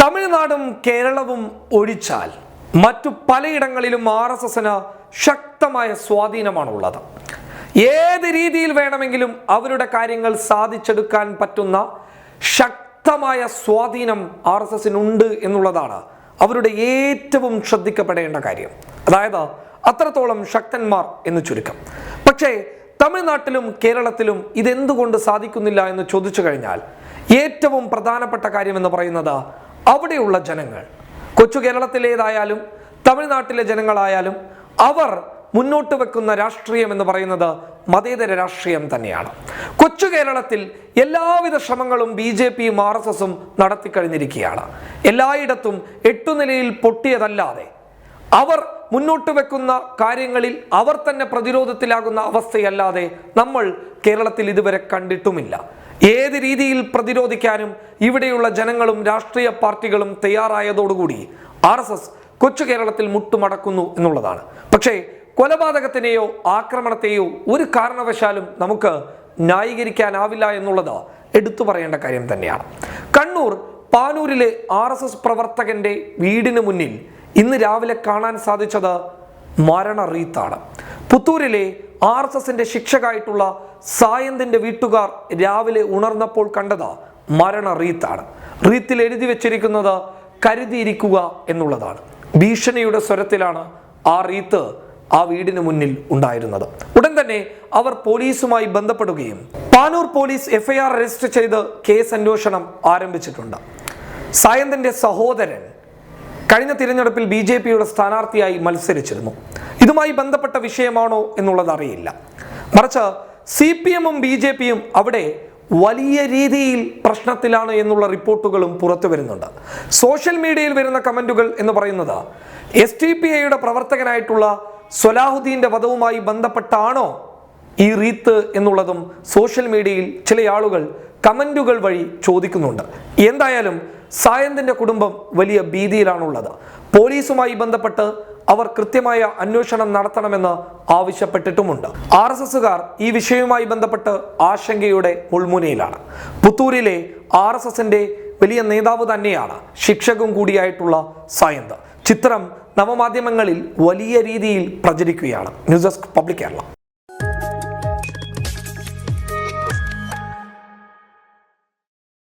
തമിഴ്നാടും കേരളവും ഒഴിച്ചാൽ മറ്റു പലയിടങ്ങളിലും ആർ എസ് എസിന് ശക്തമായ സ്വാധീനമാണുള്ളത്. ഏത് രീതിയിൽ വേണമെങ്കിലും അവരുടെ കാര്യങ്ങൾ സാധിച്ചെടുക്കാൻ പറ്റുന്ന ശക്തമായ സ്വാധീനം ആർ എസ് എസിനുണ്ട് എന്നുള്ളതാണ് അവരുടെ ഏറ്റവും ശ്രദ്ധിക്കപ്പെടേണ്ട കാര്യം. അതായത് അത്രത്തോളം ശക്തന്മാർ എന്ന് ചുരുക്കം. പക്ഷേ തമിഴ്നാട്ടിലും കേരളത്തിലും ഇതെന്തുകൊണ്ട് സാധിക്കുന്നില്ല എന്ന് ചോദിച്ചു കഴിഞ്ഞാൽ ഏറ്റവും പ്രധാനപ്പെട്ട കാര്യം എന്ന് പറയുന്നത് അവിടെയുള്ള ജനങ്ങൾ കൊച്ചു കേരളത്തിലേതായാലും തമിഴ്നാട്ടിലെ ജനങ്ങളായാലും അവർ മുന്നോട്ട് വെക്കുന്ന രാഷ്ട്രീയം എന്ന് പറയുന്നത് മതേതര രാഷ്ട്രീയം തന്നെയാണ്. കൊച്ചു കേരളത്തിൽ എല്ലാവിധ ശ്രമങ്ങളും ബി ജെ പിയും ആർ എസ് എസും നടത്തിക്കഴിഞ്ഞിരിക്കുകയാണ്. എല്ലായിടത്തും എട്ടുനിലയിൽ പൊട്ടിയതല്ലാതെ അവർ മുന്നോട്ട് വെക്കുന്ന കാര്യങ്ങളിൽ അവർ തന്നെ പ്രതിരോധത്തിലാകുന്ന അവസ്ഥയല്ലാതെ നമ്മൾ കേരളത്തിൽ ഇതുവരെ കണ്ടിട്ടുമില്ല. ഏത് രീതിയിൽ പ്രതിരോധിക്കാനും ഇവിടെയുള്ള ജനങ്ങളും രാഷ്ട്രീയ പാർട്ടികളും തയ്യാറായതോടുകൂടി ആർ എസ് എസ് കൊച്ചു കേരളത്തിൽ മുട്ടുമടക്കുന്നു എന്നുള്ളതാണ്. പക്ഷേ കൊലപാതകത്തിനെയോ ആക്രമണത്തെയോ ഒരു കാരണവശാലും നമുക്ക് ന്യായീകരിക്കാനാവില്ല എന്നുള്ളത് എടുത്തു പറയേണ്ട കാര്യം തന്നെയാണ്. കണ്ണൂർ പാനൂരിലെ ആർ എസ് എസ് പ്രവർത്തകന്റെ വീടിന് മുന്നിൽ ഇന്ന് രാവിലെ കാണാൻ സാധിച്ചത് മരണ റീത്താണ്. പുത്തൂരിലെ ആർ എസ് എസിന്റെ ശിക്ഷകായിട്ടുള്ള സായന്തിന്റെ വീട്ടുകാർ രാവിലെ ഉണർന്നപ്പോൾ കണ്ടത് മരണ റീത്താണ്. റീത്തിൽ എഴുതി വെച്ചിരിക്കുന്നത് കരുതിയിരിക്കുക എന്നുള്ളതാണ്. ഭീഷണിയുടെ സ്വരത്തിലാണ് ആ റീത്ത് ആ വീടിന് മുന്നിൽ ഉണ്ടായിരുന്നത്. ഉടൻ തന്നെ അവർ പോലീസുമായി ബന്ധപ്പെടുകയും പാനൂർ പോലീസ് എഫ്ഐആർ രജിസ്റ്റർ ചെയ്ത് കേസ് അന്വേഷണം ആരംഭിച്ചിട്ടുണ്ട്. സായന്തിന്റെ സഹോദരൻ കഴിഞ്ഞ തിരഞ്ഞെടുപ്പിൽ ബി ജെ പിയുടെ സ്ഥാനാർത്ഥിയായി മത്സരിച്ചിരുന്നു. ഇതുമായി ബന്ധപ്പെട്ട വിഷയമാണോ എന്നുള്ളത് അറിയില്ല. മറിച്ച് സി പി എമ്മും ബി ജെ പിയും അവിടെ വലിയ രീതിയിൽ പ്രശ്നത്തിലാണ് എന്നുള്ള റിപ്പോർട്ടുകളും പുറത്തു വരുന്നുണ്ട്. സോഷ്യൽ മീഡിയയിൽ വരുന്ന കമന്റുകൾ എന്ന് പറയുന്നത് എസ് ടി പി ഐയുടെ പ്രവർത്തകനായിട്ടുള്ള സൊലാഹുദ്ദീന്റെ വധവുമായി ബന്ധപ്പെട്ടാണോ ഈ റീത്ത് എന്നുള്ളതും സോഷ്യൽ മീഡിയയിൽ ചില ആളുകൾ കമന്റുകൾ വഴി ചോദിക്കുന്നുണ്ട്. എന്തായാലും സായന്തിന്റെ കുടുംബം വലിയ ഭീതിയിലാണുള്ളത്. പോലീസുമായി ബന്ധപ്പെട്ട് അവർ കൃത്യമായ അന്വേഷണം നടത്തണമെന്ന് ആവശ്യപ്പെട്ടിട്ടുമുണ്ട്. ആർ എസ് എസുകാർ ഈ വിഷയവുമായി ബന്ധപ്പെട്ട് ആശങ്കയുടെ മുൾമുനയിലാണ്. പുത്തൂരിലെ ആർ എസ് എസിന്റെ വലിയ നേതാവ് തന്നെയാണ് ശിക്ഷകും കൂടിയായിട്ടുള്ള സായന്ത്. ചിത്രം നവമാധ്യമങ്ങളിൽ വലിയ രീതിയിൽ പ്രചരിക്കുകയാണ്. News desk public Kerala.